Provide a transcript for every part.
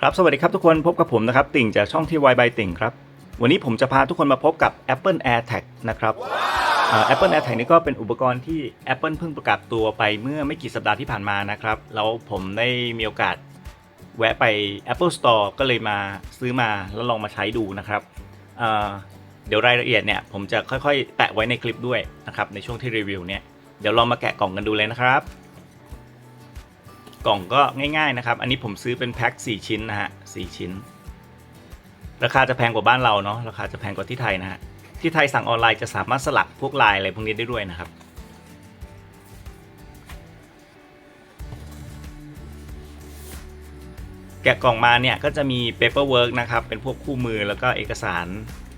ครับสวัสดีครับทุกคนพบกับผมนะครับ ติ่งจากช่องที่วายบายติ่งครับ วันนี้ผมจะพาทุกคนมาพบกับ Apple AirTag นะครับ Apple AirTag นี่ก็เป็นอุปกรณ์ที่ Apple เพิ่งประกาศตัวไปเมื่อไม่กี่สัปดาห์ที่ผ่านมานะครับแล้วผมได้มีโอกาสแวะไป Apple Store ก็เลยมาซื้อมาแล้วลองมาใช้ดูนะครับเดี๋ยวรายละเอียดเนี่ยผมจะค่อยๆ แปะไว้ในคลิปด้วยนะครับในช่วงที่รีวิวเนี่ยเดี๋ยวลองมาแกะกล่องกันดูเลยนะครับ กล่องก็ง่ายๆนะครับ อันนี้ผมซื้อเป็นแพ็ค4ชิ้นนะฮะ4ชิ้น ราคาจะแพงกว่าบ้านเราเนาะราคาจะแพงกว่าที่ไทยนะฮะที่ไทยสั่งออนไลน์จะสามารถสลักพวกลายอะไรพวกนี้ได้ด้วยนะครับ แกะกล่องมาเนี่ยก็จะมี paperwork นะครับ เป็นพวกคู่มือแล้วก็เอกสาร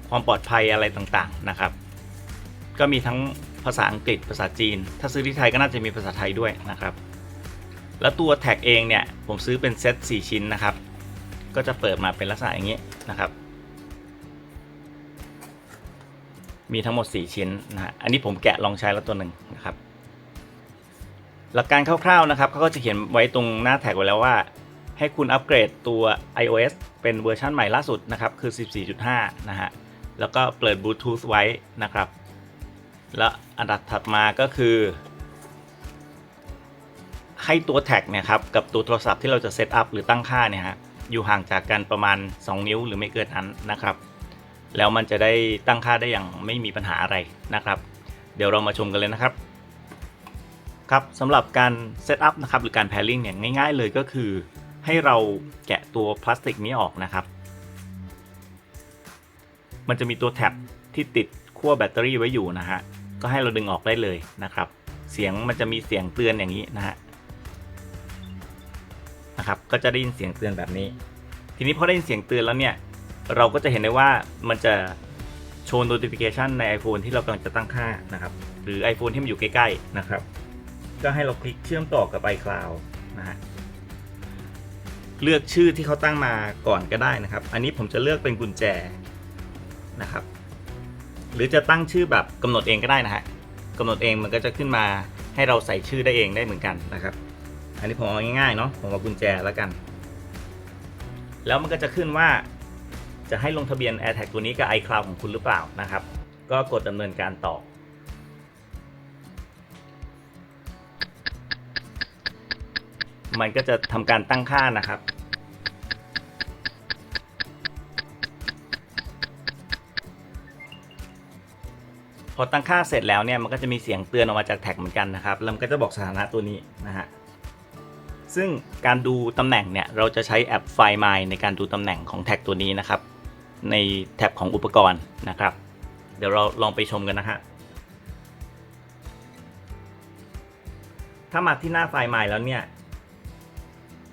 ความปลอดภัยอะไรต่างๆนะครับ ก็มีทั้งภาษาอังกฤษภาษาจีน ถ้าซื้อที่ไทยก็น่าจะมีภาษาไทยด้วยนะครับ แล้วตัวแท็กเองเนี่ยผมซื้อเป็นเซต4 ชิ้นนะครับ ก็จะเปิดมาเป็นลักษณะอย่างนี้นะครับ มีทั้งหมด 4 ชิ้นนะฮะอันนี้ผมแกะลองใช้แล้วตัวหนึ่งนะครับ หลักการคร่าวๆนะครับเขาก็จะเขียนไว้ตรงหน้าแท็กไว้แล้วว่า ให้คุณอัปเกรดตัว iOS เป็นเวอร์ชันใหม่ล่าสุดนะครับ คือ 14.5 นะฮะแล้วก็เปิดบลูทูธไว้นะครับ แล้วอันดับถัดมาก็คือ ให้ตัวแท็กเนี่ยครับกับตัวโทรศัพท์ที่เราจะเซตอัพหรือตั้งค่าเนี่ยฮะอยู่ห่างจากกันประมาณ 2 นิ้วหรือไม่เกินนั้นนะครับ แล้วมันจะได้ตั้งค่าได้อย่างไม่มีปัญหาอะไรนะครับ เดี๋ยวเรามาชมกันเลยนะครับครับสำหรับการเซตอัพนะครับหรือการแพ i ริ n งเนี่ยง่าย ๆ เลยก็คือ ให้เราแกะตัวพลาสติกนี้ออกนะครับ มันจะมีตัวแท็บที่ติดขั้วแบตเตอรี่ไว้อยู่นะฮะก็ให้เราดึงออกได้เลยนะครับ เสียงมันจะมีเสียงเตือนอย่างนี้นะฮะ นะครับ ก็จะได้ยินเสียงเตือนแบบนี้ ทีนี้พอได้ยินเสียงเตือนแล้วเนี่ย เราก็จะเห็นได้ว่ามันจะโชว์ notification ใน iPhone ที่เรากำลังจะตั้งค่านะครับ หรือ iPhone ที่มันอยู่ใกล้ๆนะครับ ก็ให้เราคลิกเชื่อมต่อกับ iCloud นะฮะ เลือกชื่อที่เขาตั้งมาก่อนก็ได้นะครับ อันนี้ผมจะเลือกเป็นกุญแจนะครับ หรือจะตั้งชื่อแบบกำหนดเองก็ได้นะฮะกำหนดเองมันก็จะขึ้นมาให้เราใส่ชื่อได้เองได้เหมือนกันนะครับ อันนี้ผมเอาง่ายๆเนาะผมเอากุญแจแล้วกัน แล้วมันก็จะขึ้นว่าจะให้ลงทะเบียน AirTag ตัวนี้กับ iCloud ของคุณหรือเปล่านะครับ ก็กดดำเนินการต่อ มันก็จะทำการตั้งค่านะครับพอตั้งค่าเสร็จแล้วเนี่ยมันก็จะมีเสียงเตือนออกมาจากแท็กเหมือนกันนะครับแล้วมันก็จะบอกสถานะตัวนี้นะฮะ ซึ่งการดูตำแหน่งเนี่ยเราจะใช้แอป Find My ในการดูตำแหน่งของแท็กตัวนี้นะครับ ในแท็บของอุปกรณ์นะครับ เดี๋ยวเราลองไปชมกันนะฮะถ้ามาที่หน้า Find My แล้วเนี่ย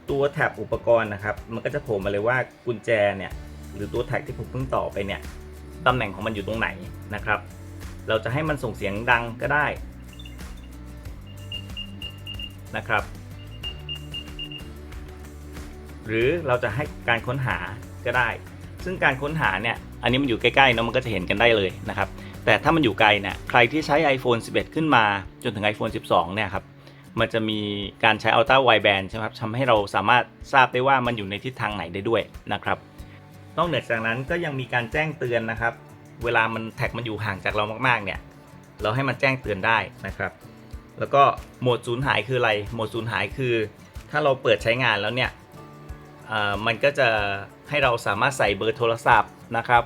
ตัวแท็บอุปกรณ์นะครับ มันก็จะโผล่มาเลยว่ากุญแจเนี่ยหรือตัวแท็กที่ผมเพิ่งต่อไปเนี่ยตำแหน่งของมันอยู่ตรงไหนนะครับ เราจะให้มันส่งเสียงดังก็ได้นะครับ หรือเราจะให้การค้นหาก็ได้ ซึ่งการค้นหาเนี่ยอันนี้มันอยู่ใกล้ๆเนาะมันก็จะเห็นกันได้เลยนะครับแต่ถ้ามันอยู่ไกลเนี่ยใครที่ใช้ iPhone 11 ขึ้นมา จนถึง iPhone 12 เนี่ยครับมันจะมีการใช้ Ultra Wideband ใช่ไหมครับทำให้เราสามารถทราบได้ว่ามันอยู่ในทิศทางไหนได้ด้วยนะครับนอกเหนือจากนั้นก็ยังมีการแจ้งเตือนนะครับ เวลามันแท็กมันอยู่ห่างจากเรามากๆเนี่ยเราให้มันแจ้งเตือนได้นะครับ แล้วก็โหมดสูญหายคืออะไร โหมดสูญหายคือ ถ้าเราเปิดใช้งานแล้วเนี่ย มันก็จะให้เราสามารถใส่เบอร์โทรศัพท์นะครับ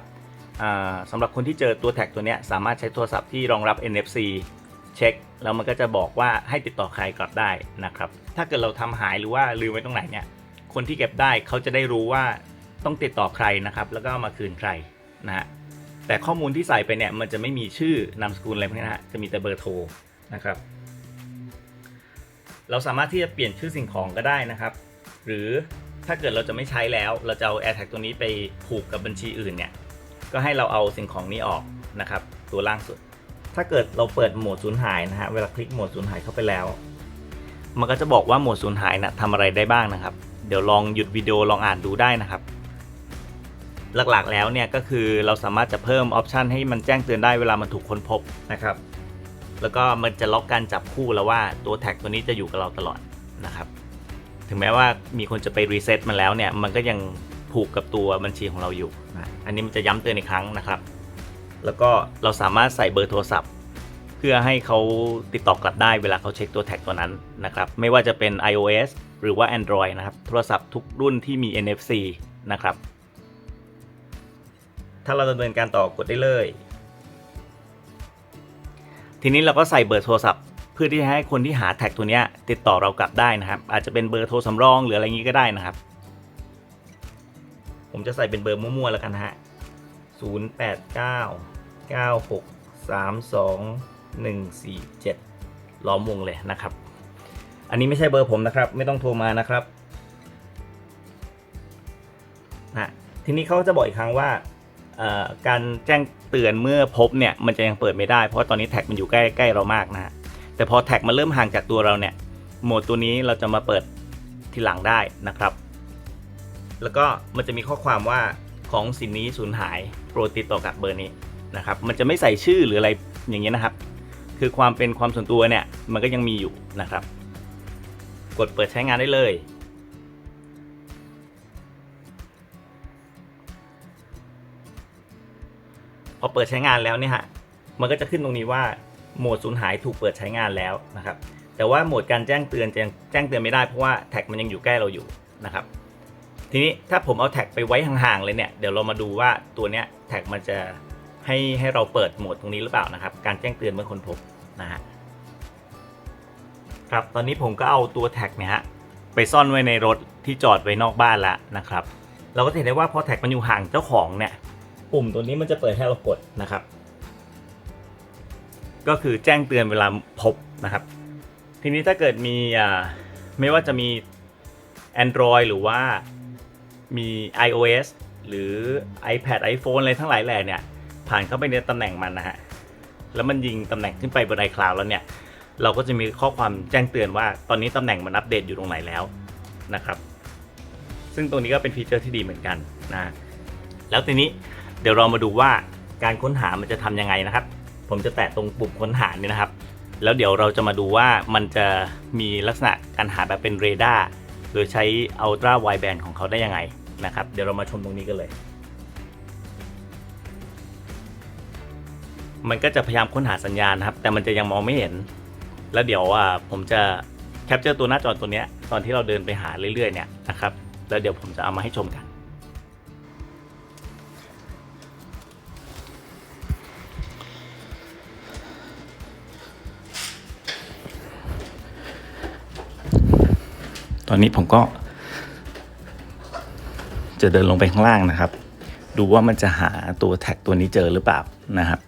สำหรับคนที่เจอตัวแท็กตัวนี้สามารถใช้โทรศัพท์ที่รองรับ NFC เช็คแล้วมันก็จะบอกว่าให้ติดต่อใครกลับได้นะครับ ถ้าเกิดเราทำหายหรือว่าลืมไว้ตรงไหนเนี่ย คนที่เก็บได้เขาจะได้รู้ว่าต้องติดต่อใครนะครับ แล้วก็มาคืนใครนะฮะแต่ข้อมูลที่ใส่ไปเนี่ยมันจะไม่มีชื่อนามสกุลอะไรพวกนี้นะฮะจะมีแต่เบอร์โทรนะครับ เราสามารถที่จะเปลี่ยนชื่อสิ่งของก็ได้นะครับ หรือ ถ้าเกิดเราจะไม่ใช้แล้ว เราจะเอา AirTag ตัวนี้ไปผูกกับบัญชีอื่นเนี่ย ก็ให้เราเอาสิ่งของนี้ออกนะครับ ตัวล่างสุด ถ้าเกิดเราเปิดโหมดสูญหายนะฮะ เวลาคลิกโหมดสูญหายเข้าไปแล้ว มันก็จะบอกว่าโหมดสูญหายนะทำอะไรได้บ้างนะครับ เดี๋ยวลองหยุดวิดีโอลองอ่านดูได้นะครับ หลักๆแล้วเนี่ยก็คือเราสามารถจะเพิ่มออปชันให้มันแจ้งเตือนได้เวลามันถูกค้นพบนะครับ แล้วก็มันจะล็อกการจับคู่แล้วว่าตัวแท็กตัวนี้จะอยู่กับเราตลอดนะครับ ถึงแม้ว่ามีคนจะไปรีเซ็ตมันแล้วเนี่ยมันก็ยังผูกกับตัวบัญชีของเราอยู่นะอันนี้มันจะย้ำเตือนอีกครั้งนะครับ แล้วก็เราสามารถใส่เบอร์โทรศัพท์ เพื่อให้เขาติดต่อกลับได้เวลาเขาเช็คตัวแท็กตัวนั้นนะครับ ไม่ว่าจะเป็น iOS หรือว่า Android นะครับ โทรศัพท์ทุกรุ่นที่มี NFC นะครับ ถ้าเราดำเนินการต่อกดได้เลย ทีนี้เราก็ใส่เบอร์โทรศัพท์ พื่อที่จะให้คนที่หาแท็กตัวนี้ติดต่อเรากลับได้นะครับ อาจจะเป็นเบอร์โทรสำรองหรืออะไรงี้ก็ได้นะครับ ผมจะใส่เป็นเบอร์มั่วๆแล้วกันนะฮะ0 8 9 9 6 3 2 1 4 7 ล้อมวงเลยนะครับ อันนี้ไม่ใช่เบอร์ผมนะครับ ไม่ต้องโทรมานะครับนะทีนี้เขาจะบอกอีกครั้งว่าการแจ้งเตือนเมื่อพบเนี่ยมันจะยังเปิดไม่ได้เพราะว่าตอนนี้แท็กมันอยู่ใกล้ใกล้เรามากนะฮะ แต่พอแท็กมันเริ่มห่างจากตัวเราเนี่ยโหมดตัวนี้เราจะมาเปิดทีหลังได้นะครับ แล้วก็มันจะมีข้อความว่าของสินนี้สูญหายโปรดติดต่อกับเบอร์นี้นะครับ มันจะไม่ใส่ชื่อหรืออะไรอย่างเงี้ยนะครับ คือความเป็นความส่วนตัวเนี่ยมันก็ยังมีอยู่นะครับ กดเปิดใช้งานได้เลย พอเปิดใช้งานแล้วเนี่ยฮะมันก็จะขึ้นตรงนี้ว่า โหมดสูญหายถูกเปิดใช้งานแล้วนะครับ แต่ว่าโหมดการแจ้งเตือนจะแจ้งเตือนไม่ได้เพราะว่าแท็กมันยังอยู่ใกล้เราอยู่นะครับ ทีนี้ถ้าผมเอาแท็กไปไว้ห่างๆเลยเนี่ยเดี๋ยวเรามาดูว่าตัวเนี้ยแท็กมันจะให้ให้เราเปิดโหมดตรงนี้หรือเปล่านะครับ การแจ้งเตือนเมื่อคนพบนะฮะครับตอนนี้ผมก็เอาตัวแท็กเนี่ยฮะไปซ่อนไว้ในรถที่จอดไว้นอกบ้านแล้วนะครับ เราก็เห็นได้ว่าพอแท็กมันอยู่ห่างเจ้าของเนี่ยปุ่มตัวนี้มันจะเปิดให้เรากดนะครับ ก็คือแจ้งเตือนเวลาพบนะครับ ทีนี้ถ้าเกิดมีไม่ว่าจะมี Android หรือว่ามี iOS หรือ iPad iPhone อะไรทั้งหลายแหล่เนี่ย ผ่านเข้าไปในตำแหน่งมันนะฮะ แล้วมันยิงตำแหน่งขึ้นไปบนไอคลาวแล้วเนี่ย เราก็จะมีข้อความแจ้งเตือนว่าตอนนี้ตำแหน่งมันอัปเดตอยู่ตรงไหนแล้วนะครับ ซึ่งตรงนี้ก็เป็นฟีเจอร์ที่ดีเหมือนกันนะ แล้วทีนี้เดี๋ยวเรามาดูว่าการค้นหามันจะทำยังไงนะครับ ผมจะแตะตรงปุ่มค้นหานี่นะครับ แล้วเดี๋ยวเราจะมาดูว่ามันจะมีลักษณะการหาแบบเป็นเรดาร์โดยใช้ Ultra Wideband ของเขาได้ยังไงนะครับ เดี๋ยวเรามาชมตรงนี้กันเลย มันก็จะพยายามค้นหาสัญญาณนะครับ แต่มันจะยังมองไม่เห็น แล้วเดี๋ยวอ่าผมจะแคปเจอร์ตัวหน้าจอตัวเนี้ยตอนที่เราเดินไปหาเรื่อยๆเนี่ยนะครับ แล้วเดี๋ยวผมจะเอามาให้ชมกัน ตอนนี้ผมก็ จะเดินลงไปข้างล่างนะครับ ดูว่ามันจะหาตัวแท็กตัวนี้เจอหรือเปล่านะครับ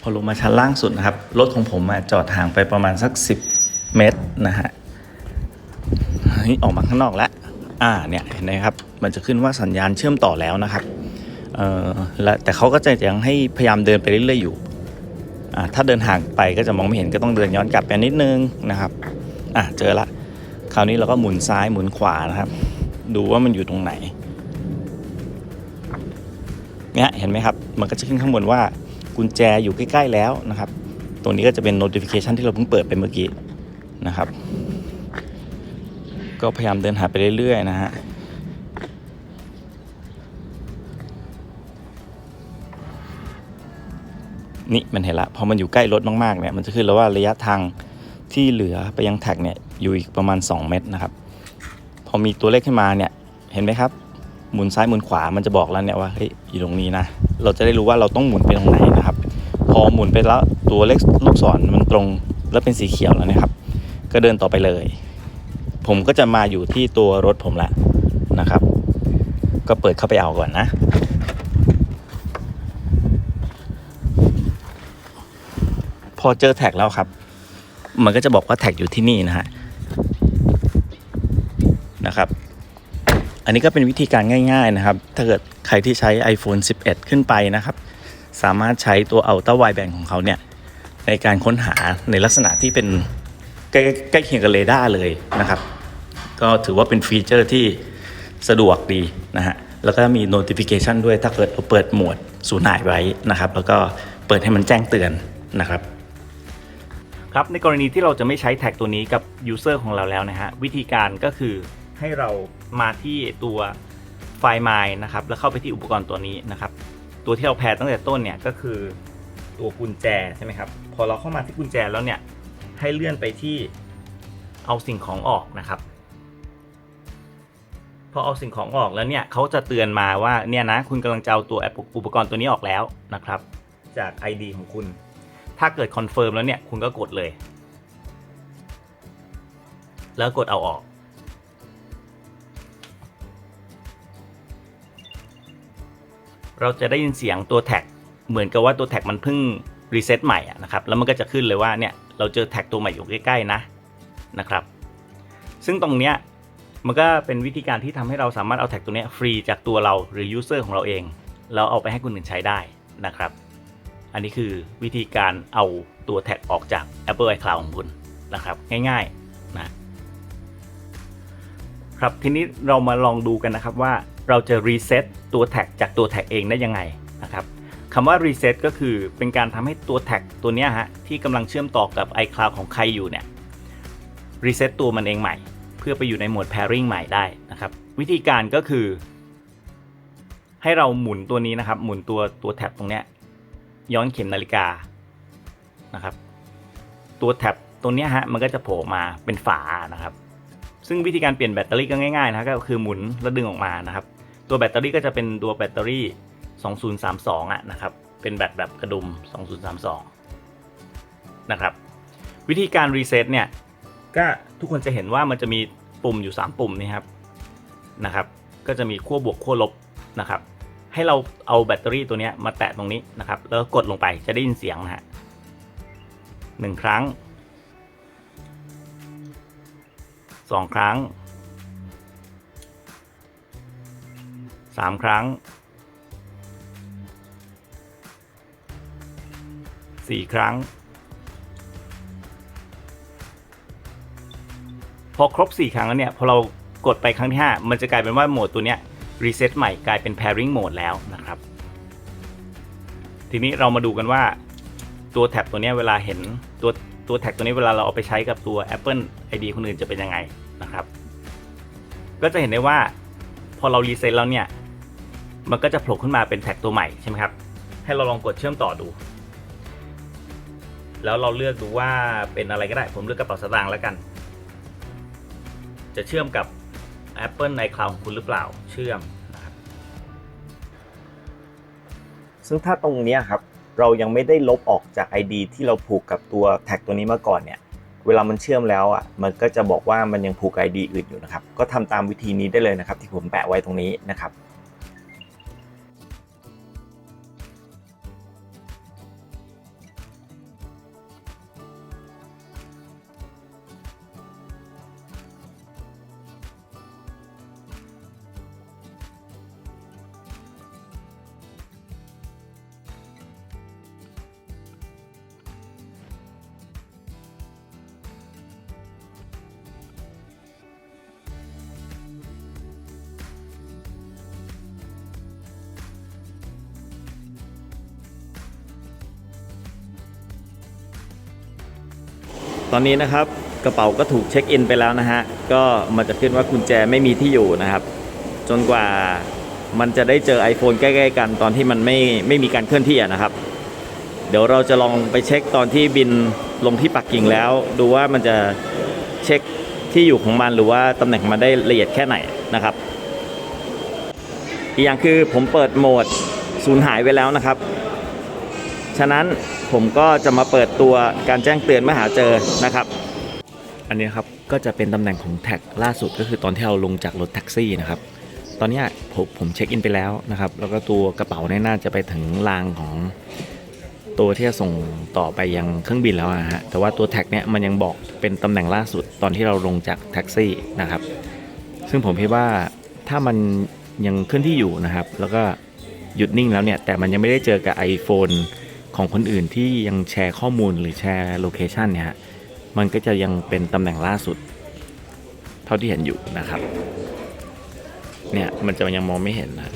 พอลงมาชั้นล่างสุดนะครับ รถของผมอะจอดห่างไปประมาณสัก 10 เมตรนะฮะนี่ออกมาข้างนอกแล้ว อ่าเนี่ยเห็นไหมครับ มันจะขึ้นว่าสัญญาณเชื่อมต่อแล้วนะครับ เออและแต่เขาก็จะยังให้พยายามเดินไปเรื่อยๆอยู่อ่าถ้าเดินห่างไปก็จะมองไม่เห็นก็ต้องเดินย้อนกลับไปนิดนึงนะครับอะเจอละคราวนี้เราก็หมุนซ้ายหมุนขวานะครับ ดูว่ามันอยู่ตรงไหนเนี่ยเห็นไหมครับ มันก็จะขึ้นข้างบนว่ากุญแจอยู่ใกล้ ๆ แล้วนะครับ ตรงนี้ก็จะเป็น notification ที่เราเพิ่งเปิดไปเมื่อกี้นะครับ ก็พยายามเดินหาไปเรื่อย ๆ นะฮะ นี่มันเห็นละพอมันอยู่ใกล้รถมากๆเนี่ยมันจะขึ้นแล้วว่าระยะทางที่เหลือไปยังแท็กเนี่ยอยู่อีกประมาณ 2 เมตรนะครับ พอมีตัวเลขขึ้นมาเนี่ยเห็นไหมครับ หมุนซ้ายหมุนขวามันจะบอกแล้วเนี่ยว่าเฮ้ยอยู่ตรงนี้นะเราจะได้รู้ว่าเราต้องหมุนไปตรงไหนนะครับ พอหมุนไปแล้วตัวเลขลูกศรมันตรงแล้วเป็นสีเขียวแล้วนะครับ ก็เดินต่อไปเลย ผมก็จะมาอยู่ที่ตัวรถผมละนะครับ ก็เปิดเข้าไปเอาก่อนนะ อเจอแท็กแล้วครับ มันก็จะบอกว่าแท็กอยู่ที่นี่นะฮะนะครับ อันนี้ก็เป็นวิธีการง่าย ๆนะครับ ถ้าเกิดใครที่ใช้ iPhone 11 ขึ้นไปนะครับ สามารถใช้ตัว Ultra Wideband ของเขาเนี่ย ในการค้นหาในลักษณะที่เป็นใกล้ใกล้เคียงกับเรดาร์เลยนะครับ ก็ถือว่าเป็นฟีเจอร์ที่สะดวกดีนะฮะ แล้วก็มี notification ด้วยถ้าเกิดเราเปิดโหมดสูญหายไว้นะครับ แล้วก็เปิดให้มันแจ้งเตือนนะครับ ครับในกรณีที่เราจะไม่ใช้แท็กตัวนี้กับ user ของเราแล้วนะฮะวิธีการก็คือให้เรามาที่ตัวไฟล์ My นะครับแล้วเข้าไปที่อุปกรณ์ตัวนี้นะครับตัวที่เราแพรตั้งแต่ต้นเนี่ยก็คือตัวกุญแจใช่ไหมครับพอเราเข้ามาที่กุญแจแล้วเนี่ยให้เลื่อนไปที่เอาสิ่งของออกนะครับ พอเอาสิ่งของออกแล้วเนี่ยเขาจะเตือนมาว่าเนี่ยนะคุณกำลังจะเอาตัวอปอุปกรณ์ตัวนี้ออกแล้วนะครับ จาก ID ของคุณ ถ้าเกิดคอนเฟิร์มแล้วเนี่ยคุณก็กดเลย แล้วกดเอาออก เราจะได้ยินเสียงตัวแท็ก เหมือนกับว่าตัวแท็กมันเพิ่งรีเซ็ตใหม่นะครับ แล้วมันก็จะขึ้นเลยว่าเนี่ยเราเจอแท็กตัวใหม่อยู่ใกล้ๆนะนะครับ ซึ่งตรงเนี้ยมันก็เป็นวิธีการที่ทำให้เราสามารถเอาแท็กตัวนี้ฟรีจากตัวเราหรือยูเซอร์ของเราเอง แล้วเอาไปให้คนอื่นใช้ได้นะครับ อันนี้คือวิธีการเอาตัวแท็กออกจาก Apple iCloud ของคุณนะครับง่ายๆนะครับทีนี้เรามาลองดูกันนะครับว่าเราจะรีเซ็ตตัวแท็กจากตัวแท็กเองได้ยังไงนะครับคำว่ารีเซ็ตก็คือเป็นการทำให้ตัวแท็กตัวนี้ฮะที่กำลังเชื่อมต่อกับ iCloud ของใครอยู่เนี่ยรีเซ็ตตัวมันเองใหม่ เพื่อไปอยู่ในโหมด pairing ใหม่ได้นะครับ วิธีการก็คือ ให้เราหมุนตัวนี้นะครับ หมุนตัวตัวแท็บตรงเนี้ย ย้อนเข็มนาฬิกานะครับ ตัวแท็บตรงนี้ฮะมันก็จะโผล่มาเป็นฝานะครับ ซึ่งวิธีการเปลี่ยนแบตเตอรี่ก็ง่ายๆนะก็คือหมุนแล้วดึงออกมานะครับ ตัวแบตเตอรี่ก็จะเป็นตัวแบตเตอรี่ 2032อะนะครับ เป็นแบตแบบกระดุม 2032 นะครับ วิธีการรีเซ็ตเนี่ยก็ทุกคนจะเห็นว่ามันจะมีปุ่มอยู่ 3 ปุ่มนี่ครับนะครับ ก็จะมีขั้วบวกขั้วลบนะครับ ให้เราเอาแบตเตอรี่ตัวนี้มาแตะตรงนี้นะครับ แล้วกดลงไปจะได้ยินเสียงนะฮะหนึ่งครั้งสองครั้งสามครั้งสี่ครั้ง พอครบ4ครั้งแล้วเนี่ยพอเรากดไปครั้งที่5มันจะกลายเป็นว่าโหมดตัวเนี้ย รีเซ็ตใหม่กลายเป็น pairing mode แล้วนะครับ ทีนี้เรามาดูกันว่าตัวแท็บตัวนี้เวลาเห็นตัวตัวแท็กตัวนี้เวลาเราเอาไปใช้กับตัว Apple ID คนอื่นจะเป็นยังไงนะครับ ก็จะเห็นได้ว่าพอเรารีเซ็ตแล้วเนี่ย มันก็จะโผล่ขึ้นมาเป็นแท็กตัวใหม่ใช่ไหมครับ ให้เราลองกดเชื่อมต่อดู แล้วเราเลือกดูว่าเป็นอะไรก็ได้ ผมเลือกกระเป๋าสตางค์แล้วกัน จะเชื่อมกับ Apple iCloud ของคุณหรือเปล่า เชื่อม ซึ่งถ้าตรงนี้ครับเรายังไม่ได้ลบออกจาก ID ที่เราผูกกับตัวแท็กตัวนี้มาก่อนเนี่ยเวลามันเชื่อมแล้วอะมันก็จะบอกว่ามันยังผูก ID อื่นอยู่นะครับก็ทำตามวิธีนี้ได้เลยนะครับที่ผมแปะไว้ตรงนี้นะครับ ตอนนี้นะครับกระเป๋าก็ถูกเช็คอินไปแล้วนะฮะ ก็มันจะขึ้นว่ากุญแจไม่มีที่อยู่นะครับ จนกว่ามันจะได้เจอ iPhone ใกล้ๆกันตอนที่มันไม่ไม่มีการเคลื่อนที่นะครับ เดี๋ยวเราจะลองไปเช็คตอนที่บินลงที่ปักกิ่งแล้ว ดูว่ามันจะเช็คที่อยู่ของมันหรือว่าตำแหน่งมันได้ละเอียดแค่ไหนนะครับ อีกอย่างคือผมเปิดโหมดสูญหายไว้แล้วนะครับ ฉะนั้น ผมก็จะมาเปิดตัวการแจ้งเตือนเมื่อหาเจอนะครับ อันนี้ครับก็จะเป็นตำแหน่งของแท็กล่าสุดก็คือตอนที่เราลงจากรถแท็กซี่นะครับตอนนี้ผมผมเช็คอินไปแล้วนะครับ แล้วก็ตัวกระเป๋าเนี่ยน่าจะไปถึงรางของตัวที่จะส่งต่อไปยังเครื่องบินแล้วนะฮะ แต่ว่าตัวแท็กเนี่ยมันยังบอกเป็นตำแหน่งล่าสุดตอนที่เราลงจากแท็กซี่นะครับ ซึ่งผมคิดว่าถ้ามันยังเคลื่อนที่อยู่นะครับ แล้วก็หยุดนิ่งแล้วเนี่ย แต่มันยังไม่ได้เจอกับ iPhone ของคนอื่นที่ยังแชร์ข้อมูลหรือแชร์โลเคชันเนี่ยฮะมันก็จะยังเป็นตำแหน่งล่าสุด เท่าที่เห็นอยู่นะครับ เนี่ยมันจะยังมองไม่เห็นนะ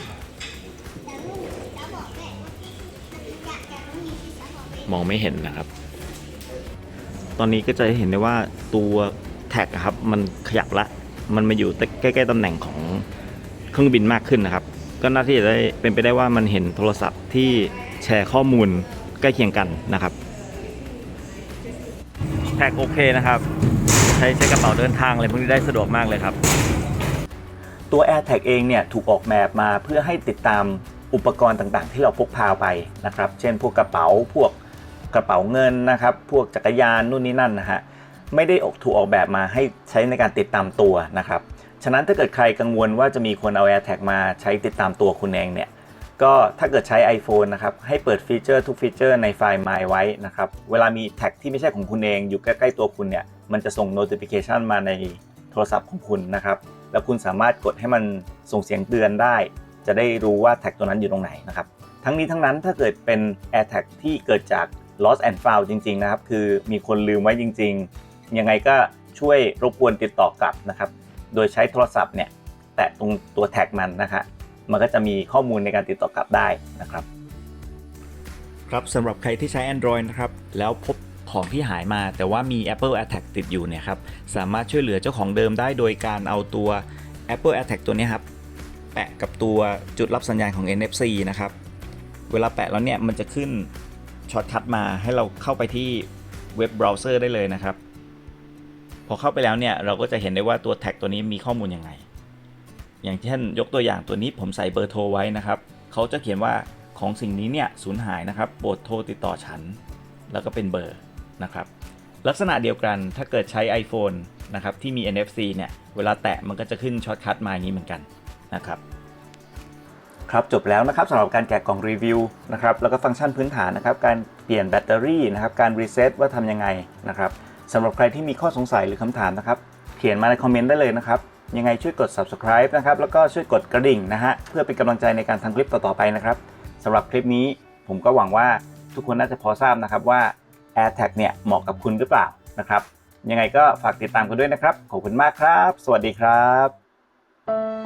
มองไม่เห็นนะครับ ตอนนี้ก็จะเห็นได้ว่าตัวแท็กครับมันขยับละ มันมาอยู่ใกล้ๆตำแหน่งของเครื่องบินมากขึ้นนะครับ ก็น่าที่จะได้เป็นไปได้ว่ามันเห็นโทรศัพท์ที่แชร์ข้อมูล ใกล้เคียงกันนะครับแท็กโอเคนะครับ ใช้ใช้กระเป๋าเดินทางอะไรพวกนี้ได้สะดวกมากเลยครับ ตัว AirTag เองเนี่ยถูกออกแบบมาเพื่อให้ติดตามอุปกรณ์ต่างๆ ที่เราพกพาไปนะครับ เช่น พวกกระเป๋าพวกกระเป๋าเงินนะครับ พวกจักรยานนู่นนี่นั่นนะฮะไม่ได้ออกถูกออกแบบมาให้ใช้ในการติดตามตัวนะครับ ฉะนั้นถ้าเกิดใครกังวลว่าจะมีคนเอา AirTag มาใช้ติดตามตัวคุณเองเนี่ย ก็ถ้าเกิดใช้ iPhone นะครับ ให้เปิดฟีเจอร์ทุกฟีเจอร์ในไฟล์ My ไว้นะครับ เวลามีแท็กที่ไม่ใช่ของคุณเองอยู่ใกล้ๆตัวคุณเนี่ย มันจะส่ง notification มาในโทรศัพท์ของคุณนะครับ แล้วคุณสามารถกดให้มันส่งเสียงเตือนได้ จะได้รู้ว่าแท็กตัวนั้นอยู่ตรงไหนนะครับ ทั้งนี้ทั้งนั้นถ้าเกิดเป็น AirTag ที่เกิดจาก lost and found จริง ๆ นะครับ คือมีคนลืมไว้จริง ๆ ยังไงก็ช่วยรบกวนติดต่อกลับนะครับ โดยใช้โทรศัพท์เนี่ยแตะตรงตัวแท็กมันนะคะ มันก็จะมีข้อมูลในการติดต่อกลับได้นะครับ ครับสำหรับใครที่ใช้ Android นะครับ แล้วพบของที่หายมาแต่ว่ามี Apple AirTag ติดอยู่เนี่ยครับสามารถช่วยเหลือเจ้าของเดิมได้โดยการเอาตัว Apple AirTag ตัวนี้ครับแปะกับตัวจุดรับสัญญาณของ NFC นะครับ เวลาแปะแล้วเนี่ยมันจะขึ้นช็อตคัทมาให้เราเข้าไปที่เว็บเบราว์เซอร์ได้เลยนะครับ พอเข้าไปแล้วเนี่ยเราก็จะเห็นได้ว่าตัวแท็กตัวนี้มีข้อมูลยังไง อย่างเช่นยกตัวอย่างตัวนี้ผมใส่เบอร์โทรไว้นะครับเขาจะเขียนว่าของสิ่งนี้เนี่ยสูญหายนะครับโปรดโทรติดต่อฉัน แล้วก็เป็นเบอร์นะครับ ลักษณะเดียวกันถ้าเกิดใช้ iPhone นะครับที่มี NFC เนี่ยเวลาแตะมันก็จะขึ้นช็อตคัทมาอย่างนี้เหมือนกันนะครับครับจบแล้วนะครับสำหรับการแกะกล่องรีวิวนะครับแล้วก็ฟังก์ชันพื้นฐานนะครับการเปลี่ยนแบตเตอรี่นะครับการรีเซ็ตว่าทำยังไงนะครับสำหรับใครที่มีข้อสงสัยหรือคำถามนะครับเขียนมาในคอมเมนต์ได้เลยนะครับ ยังไงช่วยกด subscribe นะครับ แล้วก็ช่วยกดกระดิ่งนะฮะ เพื่อเป็นกำลังใจในการทำคลิปต่อ ๆ ไปนะครับสำหรับคลิปนี้ผมก็หวังว่าทุกคนน่าจะพอทราบนะครับว่า AirTag เนี่ยเหมาะกับคุณหรือเปล่านะครับ ยังไงก็ฝากติดตามกันด้วยนะครับ ขอบคุณมากครับ สวัสดีครับ